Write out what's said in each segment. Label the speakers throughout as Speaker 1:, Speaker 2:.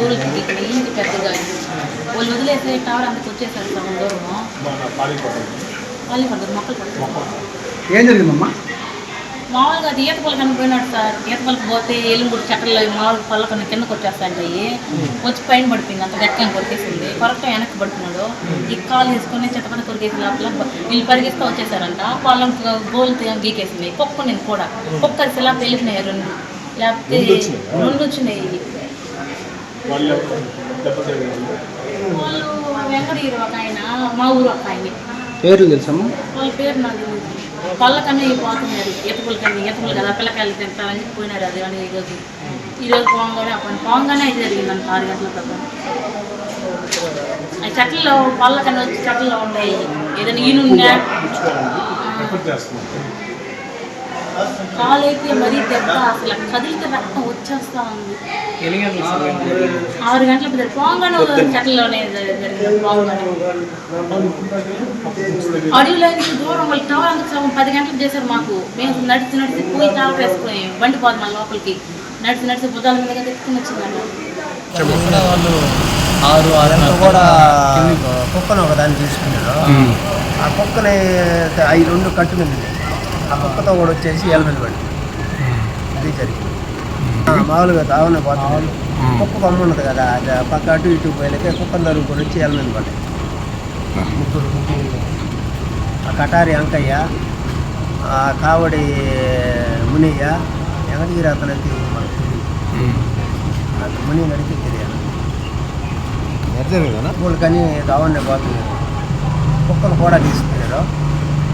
Speaker 1: ఇంటి పెద్దగా వాళ్ళు వదిలేసే టవర్ అంతకు వచ్చేసారు సగం దూరము. వాళ్ళు మొక్కలు పడతారు.
Speaker 2: ఏం జరిగిందమ్మా?
Speaker 1: మామూలుగా అది ఈత పళ్ళకని పోయినాడు సార్. ఈత పళ్ళకి పోతే ఎలుగుడు చెట్టలు మామూలు పళ్ళకని కిందకు వచ్చేస్తాయి వచ్చి పైన పడిపోయింది. అంత గట్టిగా కొరికేసింది. కరెక్ట్గా వెనక్కి పడుతున్నాడు. ఈ కాలు వేసుకొని చెత్తపడి కొరికేసి లోపల వీళ్ళు పరిగిస్తూ వచ్చేసారంట. వాళ్ళ గోల్ గీకేసింది. పొక్కు నేను కూడా. పొక్క ఇలా తెలిపినాయి రెండు లేకపోతే రెండు వచ్చినాయి. వాళ్ళు వెంకటగిరి ఒక ఆయన మా ఊరు ఒక ఆయన
Speaker 2: పేర్లు తెలుసమ్మా?
Speaker 1: వాళ్ళ పేరు నాకు పళ్ళకన్నా పోతున్నారు ఎతుకులు కన్నా ఎతుకులు కదా పిల్లకాయలు తింటారని పోయినారు అది కానీ ఈరోజు ఈరోజు పోగానే అప్పుడు పోగానే ఇది జరిగిందంట ఆరు గంటల ఆ చెట్లలో పళ్ళకన్నా వచ్చి చెట్లలో ఉన్నాయి ఏదైనా ఈనున్నా కాలు అయితే మరీ దెబ్బ. అసలు కదిలితే రక్తం వచ్చేస్తా ఉంది. ఆరు గంటల పిల్లలు పోగానే చెట్లలోనే అడవిలో నుంచి దూరం వాళ్ళు టవర్ సగం పది గంటలకు చేశారు మాకు. మేము నడిచి నడిచి పోయి టవర్ వేసుకుని బండి పోదు మన లోపలికి. నడిచి నడిచి బుధాల మీద తెచ్చుకుని
Speaker 3: వాళ్ళు ఆరు ఆరు కూడా కుక్కను ఒకదాన్ని తీసుకున్నారు ఆ కుక్కని అవి రెండు కట్టుకుంది ఆ కుక్కతో కూడా వచ్చేసి ఎలమెల్ పడి ఇది జరిగింది. మామూలుగా తావనే పోతుంది. కుక్క కొమ్మ ఉన్నది కదా అది పక్క అటు ఇటు పోయినకే కుక్కను తరుగుకొని వచ్చి ఎలమెల్ పడ్డాయి ముగ్గురు ఆ కటారి అంకయ్య ఆ కావడి మునియ్య వెంకటగిరి అతనంతి మనకు తెలియదు. ముని నడిపి తెలియాలి వాళ్ళు కానీ దావన్నే పోతున్నారు. కుక్కను కూడా తీసుకున్నారు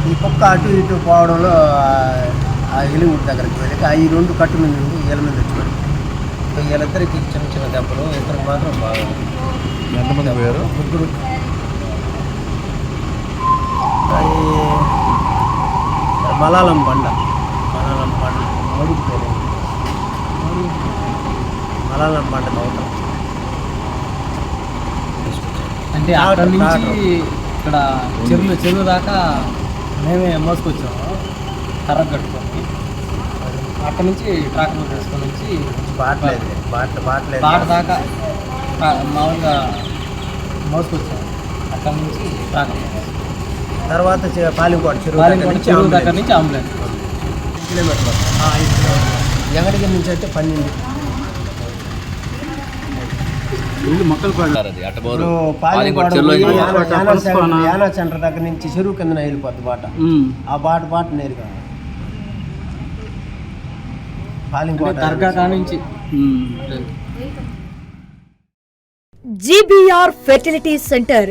Speaker 3: ఈ కుక్క అటు ఇటు పోవడంలో ఆ- ఆ ఎలుగుడి దగ్గరికి వెళ్ళి ఆ ఈ రెండు కట్టు మీద నుండి ఈల మీద వచ్చి వీళ్ళిద్దరికి చిన్న చిన్న దెబ్బలు ఇద్దరికి మాత్రం బాగా
Speaker 4: ఎంతమంది పోయారు
Speaker 3: ముగ్గురు. అది మలాలం బండ మలాలం బండ మడుగు పేరు. మలాలం బండ అవతల
Speaker 5: అంటే అక్కడ నుంచి ఇక్కడ చెరువులు చెరువు దాకా మేమే మోసుకొచ్చాము కర్ర కట్టుకొని అక్కడ నుంచి ట్రాక్టర్ వేసుకొని వచ్చి
Speaker 3: బాట్లేదు బాట బాట్లేదు.
Speaker 5: బాట దాకా మామూలుగా మోసుకొచ్చాము అక్కడ నుంచి ట్రాక్టర్
Speaker 3: తర్వాత పాలింకోట చెరువు దగ్గర నుంచి అంబులెన్స్. కిలోమీటర్లు. ఎంగడిగిరి నుంచి అయితే పన్నెండు
Speaker 2: ఇల్లు మొక్కలు పడ
Speaker 4: అది అట్టబోరు
Speaker 3: ఇప్పుడు
Speaker 4: పాలింకోట
Speaker 3: పాలింకోట
Speaker 4: చెరువులో
Speaker 3: యానా-? సెంటర్- దగ్గర నుంచి చెరువు కింద వెళ్ళిపోద్ది బాట. ఆ బాట బాట నేరుగా పాలింకోట
Speaker 5: దర్గా కాడ నుంచి
Speaker 6: జీబీఆర్ ఫెర్టిలిటీ సెంటర్